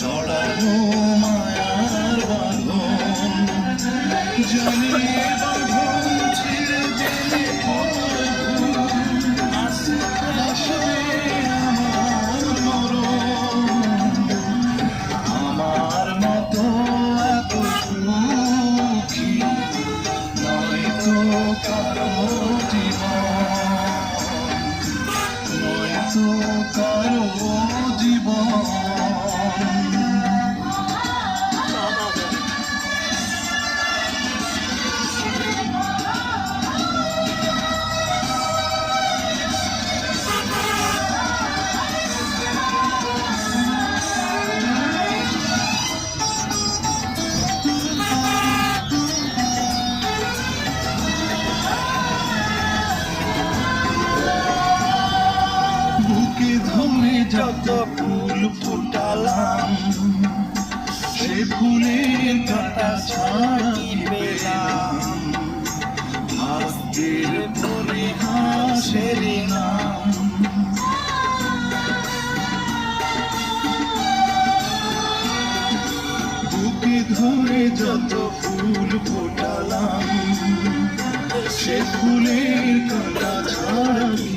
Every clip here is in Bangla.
জড়ানো মায়ার বাঁধন। জানি বাঁধন ছিঁড়ে আসবে আমার মরণ। আমার মতো এত সুখী নয়তো কারও জীবন। নয়তো যত ফুল ফুটালাম, সে ফুলের কাটা ছাড়ি পেলাম। ভাগ্যের পরিহাসের নাম। বুকে যত ফুল ফোটালাম, সে ফুলের কাটা ছাড়ি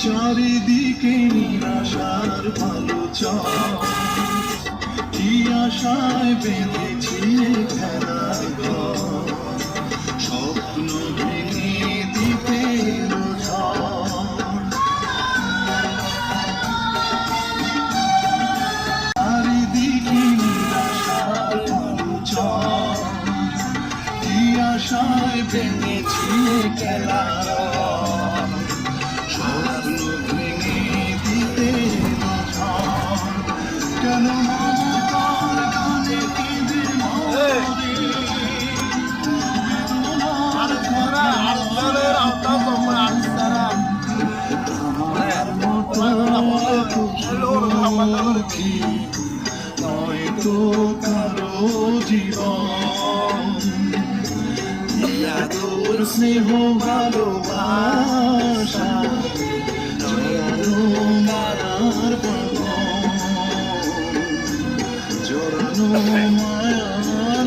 চারিদিকে নিরাশার ভালো চাও কি আশায় বেঁধেছি খেলার স্বপ্ন ভেঙে দিতে চারিদিকে নিরাশার ভালো চাও কি আশায় ভেঙেছি খেলার স্নেহ ভালোবাসা জড়ানো মায়ার জোরানো মায়ার